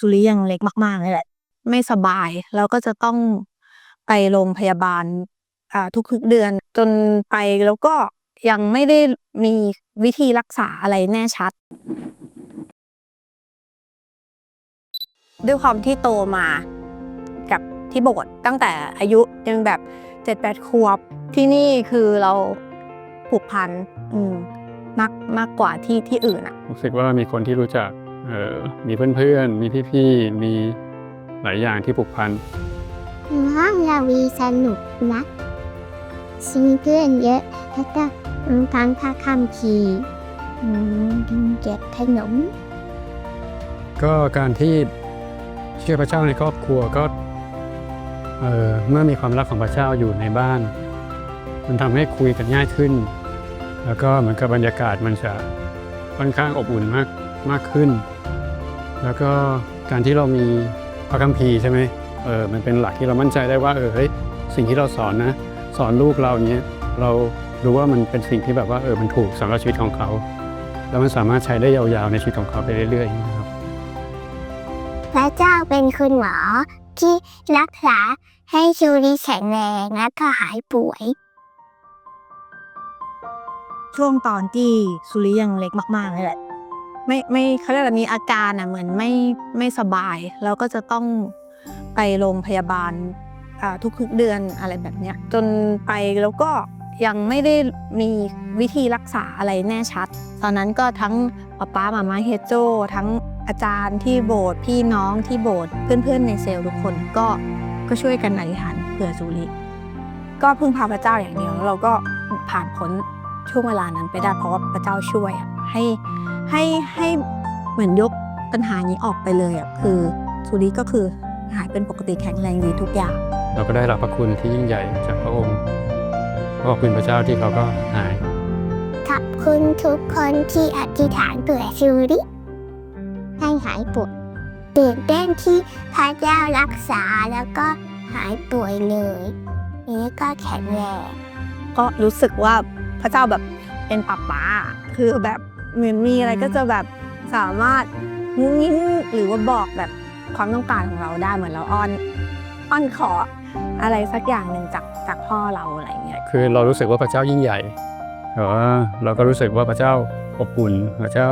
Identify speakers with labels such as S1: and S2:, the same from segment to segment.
S1: สุริยังเล็กมากๆนี่แหละ ไม่สบายแล้วก็จะต้องไปโรงพยาบาลทุกๆเดือนจนไปแล้วก็ยังไม่ได้มีวิธีรักษาอะไรแน่ชัด ด้วยความที่โตมากับที่โบสถ์ตั้งแต่อายุยังแบบเจ็ดแปดขวบที่นี่คือเราผูกพันมมากมากกว่าที่ที่อื่นอะ
S2: รู้สึกว่ามีคนที่รู้จัก มีเพื่อนๆ มีพี่ๆ มีหลายอย่างที่ผูกพัน
S3: ห้องเราวีสนุกนะมีเพื่อนเยอะแล้วก็ทั้งพระคำคีร์อืมเก็บขนม
S2: ก็การที่เชื่อพระเจ้าในครอบครัวก็เอ่อเมื่อมีความรักของพระเจ้าอยู่ในบ้าน มันทำให้คุยกันง่ายขึ้น แล้วก็เหมือนกับบรรยากาศมันจะค่อนข้างอบอุ่นมาก มากขึ้น แล้วก็การที่เรามีพระคัมภีร์ใช่ไหมเออมันเป็นหลักที่เรามั่นใจได้ว่าเออเฮ้ยสิ่งที่เราสอนนะสอนลูกเราเนี้ยเรารู้ว่ามันเป็นสิ่งที่แบบว่าเออมันถูกสำหรับชีวิตของเขา แล้วมันสามารถใช้ได้ยาวๆในชีวิตของเขาไปเรื่อยๆนะครับ
S3: พระเจ้าเป็นคุณหมอที่รักษาให้ชูรีแข็งแรงและก็หายป่วย
S1: ช่วงตอนที่สุริยังเล็กมากๆนี่แหละ ไม่ไม่เขาเรียกอะไรมีอาการอะเหมือนไม่ไม่สบายแล้วก็จะต้องไปโรงพยาบาลทุกๆเดือนอะไรแบบเนี้ยจนไปแล้วก็ยังไม่ได้มีวิธีรักษาอะไรแน่ชัด ตอนนั้นก็ทั้งป๊าป๊ามาม่าเฮโจทั้งอาจารย์ที่โบสถ์พี่น้องที่โบสถ์เพื่อนๆในเซลล์ทุกคนก็ก็ช่วยกันอธิษฐานเผื่อสุริก็พึ่งพาพระเจ้าอย่างเดียวแล้วเราก็ผ่านพ้นช่วงเวลานั้นไปได้เพราะว่าพระเจ้าช่วยให้ ให้ให้เหมือนยกปัญหานี้ออกไปเลยอะคือสุริก็คือหายเป็นปกติแข็งแรงดีทุกอย่าง
S2: เราก็ได้รับพระคุณที่ยิ่งใหญ่จากพระองค์ขอบคุณพระเจ้าที่เขาก็หาย
S3: ขอบคุณทุกคนที่อธิษฐานเผื่อชูริให้หายป่วยตื่นเต้นที่พระเจ้ารักษาแล้วก็หายป่วยเลยทีนี้ก็แข็งแรง
S1: ก็รู้สึกว่าพระเจ้าแบบเป็นป้าป้าคือแบบ เหมือนมีอะไรก็จะแบบสามารถงุ้งยิ้งหรือว่าบอกแบบความต้องการของเราได้เหมือนเราอ้อนอ้อนขออะไรสักอย่างหนึ่งจากจากพ่อเราอะไรเงี้ย
S2: คือเรารู้สึกว่าพระเจ้ายิ่งใหญ่แต่ว่าเราก็รู้สึกว่าพระเจ้าอบอุ่นพระเจ้า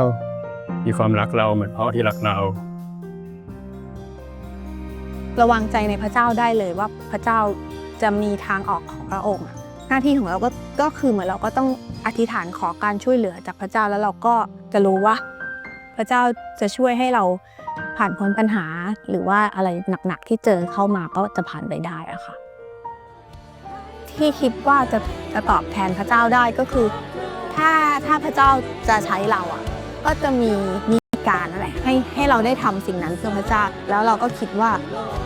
S2: มีความรักเราเหมือนพ่อที่รักเรา
S1: ระวังใจในพระเจ้าได้เลยว่าพระเจ้าจะมีทางออกของพระองค์อะ หน้าที่ของเราก็ก็คือเหมือนเราก็ต้องอธิษฐานขอการช่วยเหลือจากพระเจ้าแล้วเราก็จะรู้ว่า พระเจ้าจะช่วยให้เราผ่านพ้นปัญหา หรือว่าอะไรหนักๆที่เจอเข้ามาก็จะผ่านไปได้อะค่ะที่คิดว่าจะจะตอบแทนพระเจ้าได้ก็คือ ถ้าถ้าพระเจ้าจะใช้เราอะก็จะมีมี การนั่นแหละให้ให้เราได้ทำสิ่งนั้นเพื่อพระเจ้า แล้วเราก็คิดว่า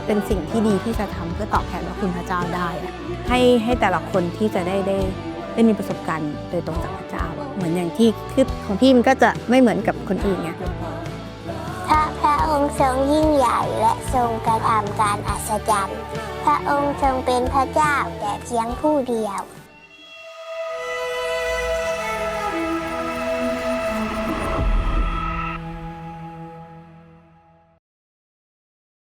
S1: เป็นสิ่งที่ดีที่จะทำเพื่อตอบแทนพระคุณพระเจ้าได้ ให้ให้แต่ละคนที่จะได้ได้ได้มีประสบการณ์โดยตรงจากพระเจ้า เหมือนอย่างที่คือของพี่มันก็จะไม่เหมือนกับคนอื่นไง
S3: พระพระองค์ทรงยิ่งใหญ่และทรงกระทำการอัศจรรย์ พระองค์ทรงเป็นพระเจ้าแต่เพียงผู้เดียว